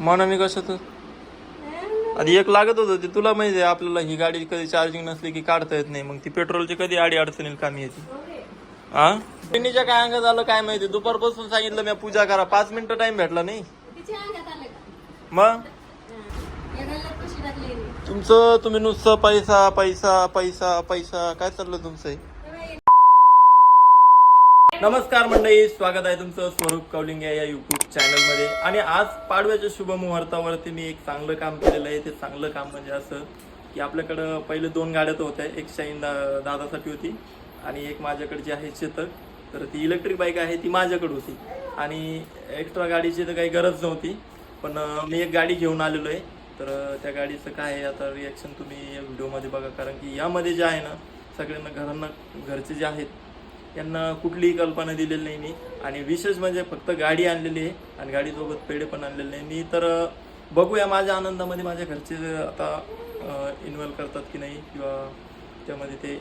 मनाने कसं तर आधी एक लागत होतं ते तुला माहिती आहे आपल्याला ही गाडी कधी चार्जिंग नसली की काढता येत नाही मग ती पेट्रोलची कधी आडी अडचणीला कामी येते? हा बहिणीच्या काय अंगात आलं काय माहिती? दुपारपासून सांगितलं मी पूजा करा. पाच मिनिटं टाइम भेटला नाही? मग? तुमचं तुम्ही नुसतं पैसा पैसा पैसा पैसा काय चाललं तुमचं? नमस्कार मंडळी स्वागत आहे तुमचं स्वरूप कौलिंगे या युट्यूब चॅनलमध्ये आणि आज पाडव्याच्या शुभ मुहूर्तावरती मी एक चांगलं काम केलेलं आहे. ते चांगलं काम म्हणजे असं की आपल्याकडं पहिले दोन गाड्या तर होत्या. एक शाईन दा दादासाठी होती आणि एक माझ्याकडची आहे चेतक तर ती इलेक्ट्रिक बाईक आहे ती माझ्याकडे होती. आणि एक्स्ट्रा गाडीची तर काही गरज नव्हती. पण मी एक गाडी घेऊन आलेलो आहे. तर त्या गाडीचं काय आहे आता रिॲक्शन तुम्ही या व्हिडिओमध्ये बघा. कारण की यामध्ये जे आहे ना सगळ्यांना घरांना घरचे जे आहेत यांना कुठलीही कल्पना दिलेली नाही मी. आणि विशेष म्हणजे फक्त गाडी आणलेली आहे आणि गाडीसोबत पेढे पण आणलेले नाही. मी तर बघूया माझ्या आनंदामध्ये माझ्या घरचे आता इन्व्हॉल्व करतात की नाही किंवा त्यामध्ये ते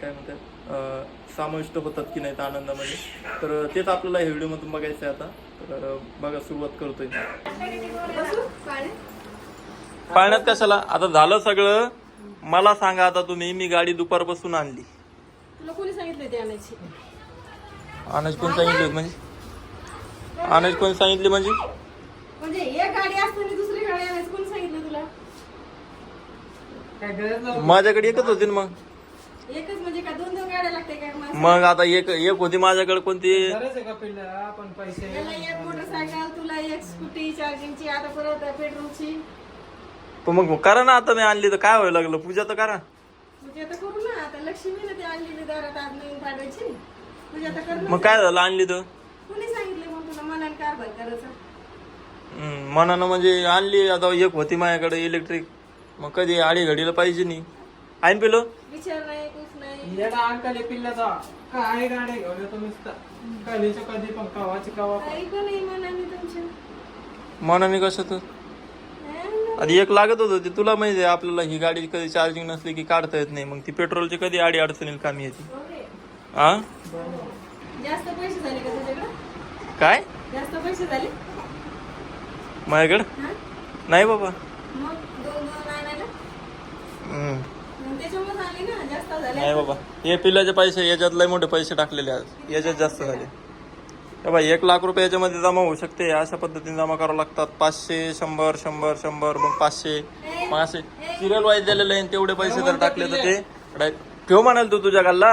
काय म्हणतात समाविष्ट होतात की नाही त्या आनंदामध्ये. तर तेच आपल्याला ह्या व्हिडिओमधून बघायचं आहे आता. तर बघा सुरुवात करतोय पाळण्यात कशाला? आता झालं सगळं. मला सांगा आता तुम्ही मी गाडी दुपारपासून आणली. तुला कोणी सांगितलं ते आणायची? अनाज कोण सांगितले म्हणजे? अनाज कोण सांगितले म्हणजे? म्हणजे एक गाडी असताना दुसरी गाडी आणायची कोणी सांगितलं तुला? माझ्याकडे एकच होती ना मग. एकच म्हणजे का दोन दोन गाड्या लागते काय? मग आता एक एक होती माझ्याकडे कोणती? गरज आहे का पिल्ला आपण पैसे एक मोटरसायकल तुला एक स्कूटी चार्जिंगची आता परत पेट्रोलची. मग करा ना आता मी आणली तर काय व्हायला लागलं? पूजा तर करा. म्हणजे आता करू ना आता लक्ष्मीने ते आणलेली दारात आज नवीन पाडवायची म्हणजे आता कर ना. मग काय झालं आणली तर? कोणी सांगितलं मग तुला? मनाने कारभार करायचं. हम्म, मनानं म्हणजे आणली आता एक होती माझ्याकडे इलेक्ट्रिक मग कधी आडी घडीला पाहिजे नाही. आईन पेलो विचार नाही कुछ नाही. येडा अंकल पिल्लाचा. काय गाड्या घेऊन येतो नुसता. कधीच्या कधी पण कवाची कवा. काही पण नाही मनाने तुमच्या. मनाने कसं तर आधी एक लागत होतं ते तुला माहिती आहे आपल्याला ही गाडी कधी चार्जिंग नसली की काढता येत नाही मग ती पेट्रोलची कधी आडी अडचणीला कामी येते. हा जास्त पैसे झाले का तुझ्याकडे? काय? जास्त पैसे झाले? माझ्याकडे? नाही बाबा. नाही बाबा. हे पिल्लाचे पैसे याच्यात लय मोठे पैसे टाकलेले आज. याच्यात जास्त झाले. बाई एक लाख रुपये याच्यामध्ये जमा होऊ शकते. अशा पद्धतीने जमा करावं लागतात. पाचशे शंभर शंभर शंभर मग पाचशे मग असे सिरियल वाईज दिलेले आहे तेवढे पैसे जर टाकले तर ते ठेव म्हणाल तू तुझ्या गल्ला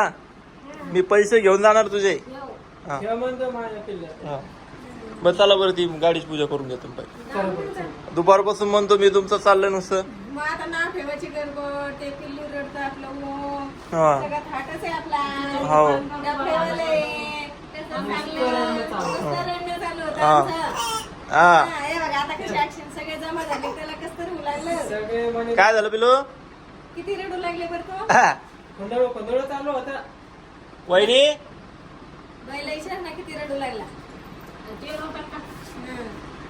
मी पैसे घेऊन जाणार तुझे. हा. बरं चला बरं ती गाडीची पूजा करून घेतो. पाहिजे. दुपारपासून म्हणतो मी तुमचं चाललंय नुसतं. हा. हो. काय झालं पिलो? किती रडू लागले बरं हा. चालू होता. वहिनी? बैला विचार ना किती रडू लागला हा.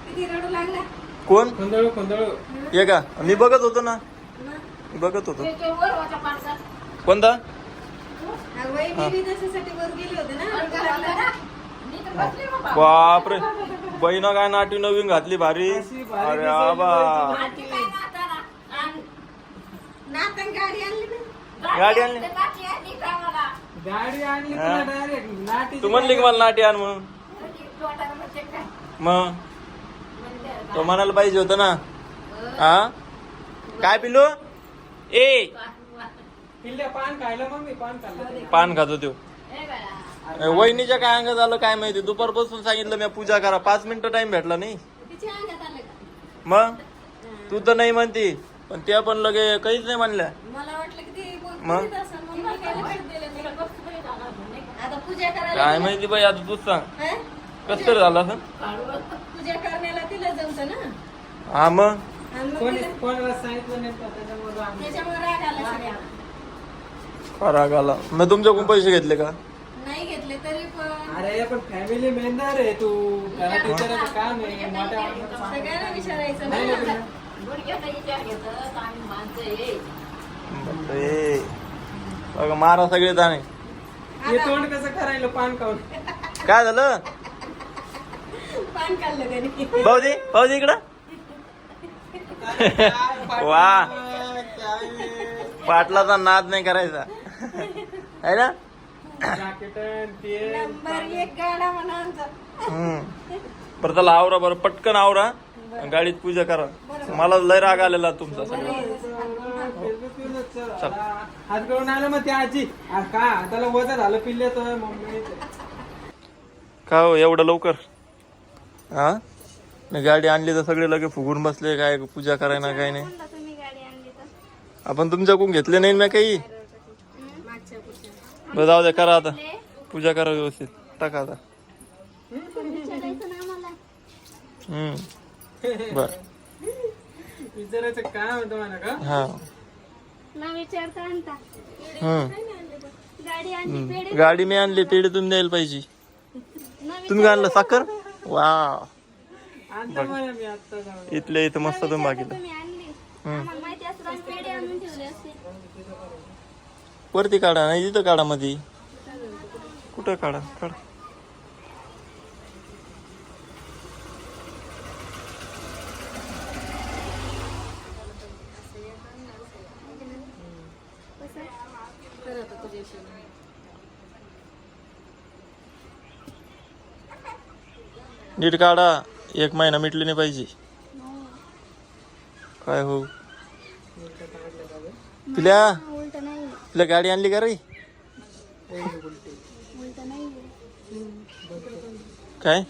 किती रडू लागला कोण खंडळ ये का? मी बघत होतो ना. बघत होतो. कोणता? बापरे. बहिणं काय नाटी नवीन घातली भारी. अरे आबा. गाडी आणली ना गाडी आणली. गाडी आणली. तुला डायरेक्ट नाटी तू म्हणली की मला नाटी आण म्हणून. मग? तो म्हणायला पाहिजे होतं ना. हा? काय पिलो ए! पिल्ल्या पान खायला मग मी पान खाल्लं. पान खातो तो वहिनीच्या काय अंगात आलं काय माहिती? दुपारपासून सांगितलं मी पूजा करा. पाच मिनिटं टाइम भेटला नाही. मग? तू तर नाही म्हणती पण त्या पण लगे काहीच नाही म्हणल्या. मला वाटलं की ते बोल- मग? बोलत असेल, म्हणून मी काही लक्षात दिलं नाही. आता पूजा करायला काय माहिती बाई आता तूच सांग. हं? कस तरी झालं असं? हा मग? कोणी कोणाला सांगितलं नाही का त्याच्यामुळे आम्ही- त्याच्यामुळे राग आला सगळ्यांना का राग आला मी तुमच्याकडून पैसे घेतले का? नाही घेतले तरी पण. अरे पण फॅमिली मेंबर आहे तू. विचारायचं काम आहे मोठ्या माणसाचं सांग. सगळ्यांना विचारायचं नाही ना ना पिल्ल्या? बापरे. बघा मारा सगळे जाणे हे तोंड कसं करायला पान खाऊन? काय झालं? पान खाल्लं त्यांनी. भाऊजी भाऊजी इकडं. वा. पाटलाचा नाद नाही करायचा. ना? नंबर एक गाडा म्हणा आमचा. हम्म. बरं त्याला आवरा बरं पटकन आवरा. गाडीत पूजा करा. मला लय राग आलेला तुमचा सगळं. हात करून आलं मग ते आजी. आ, का? त्याला वजा झालं पिल्ले तर मम्मी. का हो एवढं लवकर? हा मी गाडी आणली तर सगळे लगे फुगून बसले काय पूजा करायला काय नाही. म्हणलं तुम्ही गाडी आणली तर? आपण तुमच्याकडून घेतले नाही ना काही? बरं जाऊ द्या करा आता. पूजा करा व्यवस्थित. टाका आता. विचारायचं ना आम्हाला हम्म. बर. विचारायचं काय म्हणतो म्हणा का? हा. न विचारता आणता हम्म. गाडी आणली पेढे गाडी मी आणली पेढी तुम्ही द्यायला पाहिजे. न तुम्ही काय आणलं साखर? वा आणतो मी इथल्या इथं मस्त तुम्ही विचारता मागितलं. तुम्ही आणली. आम्हाला माहिती असतं आम्ही पेढे आणून ठेवले असते. वरती काढा नाही तिथं काढा मधी. कुठं काढा? काढा. नीट काढा. एक महिना मिटली नाही पाहिजे. काय हो उलट नाही. तुला गाडी आणली का रे? उलट नाही. काय?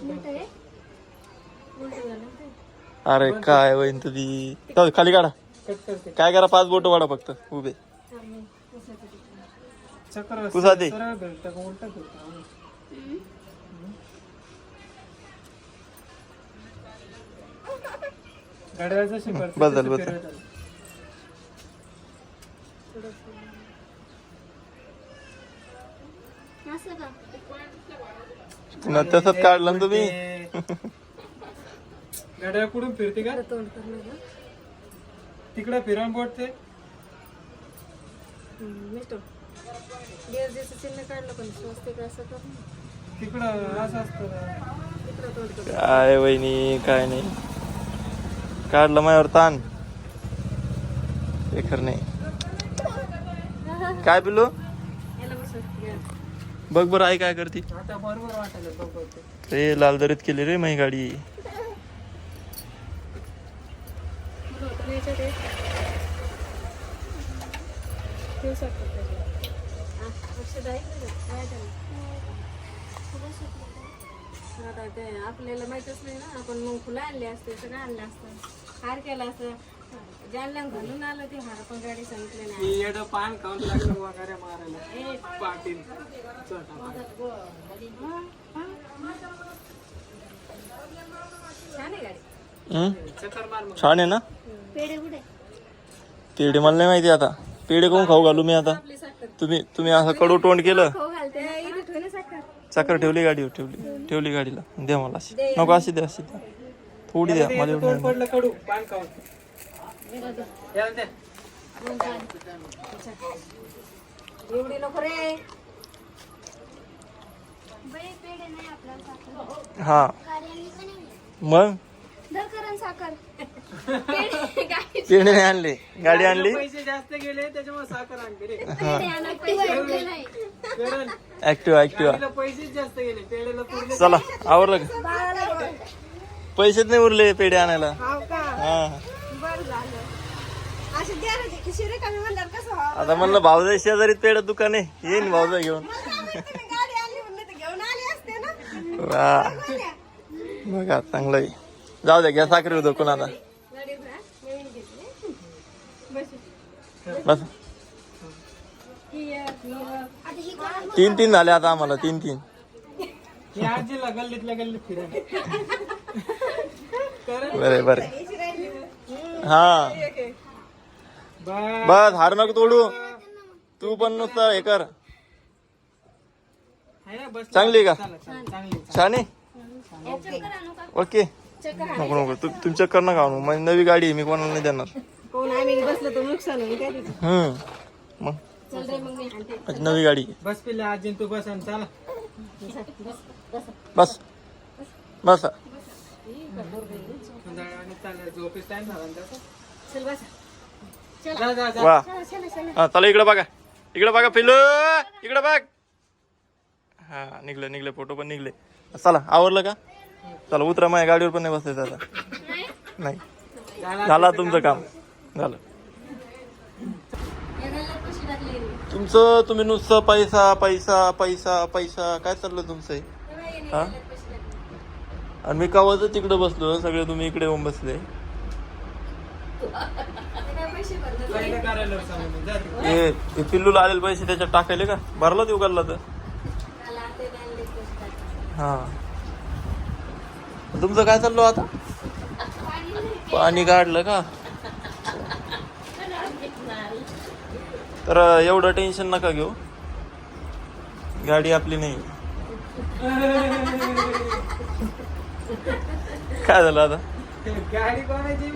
उलट आहे. अरे काय वहीन तुझी? जाऊ दे, खाली काढा. कट करते काय करा पाच बोट वाढा फक्त उभे. चक्र पुसा दे. सरळ भेटतं का उलटं भेटतं बदल, बदल. असं तसंच काढलं ना तुम्ही. गाड्या कुठून फिरते का? तिकडे फिरण बोट ते. तिकडं असं असतं ना. काय वहिनी काय नाही. काढलं माझ्यावर ताण. बेखर नाही. काय पिलो बघ बरं आई काय करते. ते. रे लाल दरीत केली रे माझी गाडी. ते आपल्याला माहितच नाही ना आपण मग फुलं आणली असते सगळं आणलं असतं? हार केला असतं ज्यांना घालून आलं ते हार पण गाडी सांगितले नाही. ती येडं पान खाऊन लागलं वगैरे मारायला. पाटील. चटा. छान आहे गाडी. हम्म? चक्कर मार मग. छान आहे ना? पेढे कुठे? पेढे मला नाही माहिती आता. पेढे कोण खाऊ घालू मी आता? तुम्ही तुम्ही असं कडू तोंड केलं. खाऊ घालते ते इथे ठेवले साखर. साखर ठेवली गाडीवर ठेवली. ठेवली गाडीला. द्या मला अशी. नको अशी द्या अशी द्या थोडी द्या मला एवढी. पडलं कडू पान खाऊन याला द्या. एवढी नको रे. बाई पेढे नाही आपल्याला साखर हा. नाही मग? दरकरण साखर. पेढे गाडी पेढे नाही आणले. गाडी आणली? पैसे जास्त गेले त्याच्यामुळे साखर आणते रे पेढे आणा पैसे आणले नाही. गाडीला पैसेच जास्त गेले पेढेला चला आवरलं का? पैसेच नाही उरले पेढे आणायला. हाव का? हा. बरं झालं. अशी द्या रे खिशी रिकामी म्हणल्यावर कसं व्हावं? आता म्हणलं भाऊजाई शेजारी पेढ दुकान आहे येईन भाऊजा घेऊन. मला काय माहिती तुम्ही गाडी आणली म्हणलं तर घेऊन आली असते ना. वा. बघा चांगलं आहे. जाऊ द्या घ्या साखरे गाडी भरा, नवीन घेतली. बस. ही ही. आता ही तीन तीन झाले आता आम्हाला तीन तीन. आजीला गल्लीतल्या गल्लीत फिरायला. बरे बरे. हा. बस हार नको तोडू. तू पण नुसतं हे कर. चांगली का. छान चक्कर ओके. नको नको. तू तुमच्या कर नका माझी नवी गाडी आहे मी कोणाला नाही देणार. हम्म. मग? नवी गाडी. बस पिल्ले आजी तू बस. बस. बस. वा. चला चला चला. हा चला इकडे बघा. इकडे बघा पिल्लू. इकडे बघ. हा निघले निघले फोटो पण निघले. चला आवरलं का? चला उतरा माझ्या गाडीवर पण नाही बसायचं आता. नाही. झाला तुमचं काम. झालं. तुमचं तुम्ही नुसतं पैसा पैसा पैसा पैसा. काय चाललं तुमचं हे? आणि मी कावाचं तिकडे बसलो सगळे तुम्ही इकडे येऊन बसले. हे पिल्लूला आलेले पैसे त्याच्यात टाकायले का? भरला ते उघडला तर. हा. तुमचं काय चाललो आता? पाणी काढलं का? तर एवढं टेन्शन नका घेऊ. गाडी आपली नाही. काय झालं आता? गाडी कोणाची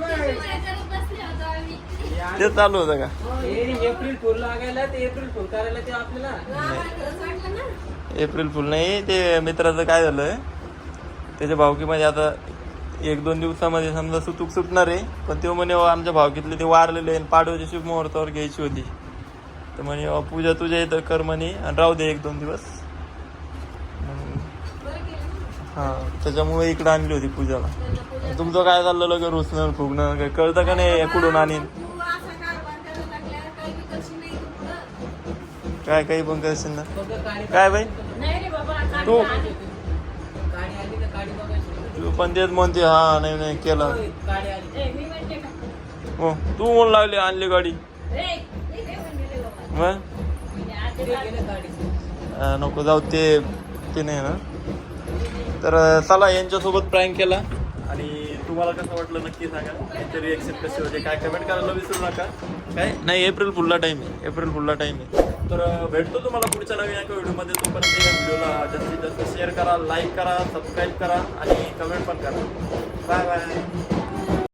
ते चालू होतं का? एप्रिल फुल लागायला ते एप्रिल फुल करायला ते आपल्याला. आम्हाला खरंच वाटलं ना एप्रिल फुल नाही ते मित्राचं काय झालं त्याच्या भावकीमध्ये आता एक दोन दिवसामध्ये समजा सुतूक सुटणार आहे पण ते म्हणे "अहो, आमच्या भावकीतले ते वारलेले आहे, पाडव्याच्या शुभ मुहूर्तावर घ्यायची होती. तर म्हणे "अहो, पूजा तुझ्या इथं कर म्हणे आणि राहू दे एक दोन दिवस मग, हा त्याच्यामुळे इकडे आणली होती पूजाला. तुमचं काय चाललं लगे रुसणं फुगणं काय कळतं का नाही कुठून आणीन? काय काही पण करशील ना? काय बाई? तू? तू पण तेच म्हणते हा नाही नाही केलं. हो तू म्हणून लागली आणली गाडी. मग? नको जाऊ ते ते नाही ना? तर चला यांच्यासोबत प्रँक केला. आणि तुम्हाला कसं वाटलं नक्की सांगा. त्यांचे रिएक्शन कसे होते काय कमेंट करायला विसरू नका. काय? नाही एप्रिल फुलला टाईम आहे. एप्रिल फुलला टाईम आहे. तर भेटतो तुम्हाला पुढच्या नवीन एका व्हिडिओमध्ये तोपर्यंत या व्हिडिओला जास्तीत जास्त शेअर करा लाईक करा सबस्क्राईब करा आणि कमेंट पण करा. Bye bye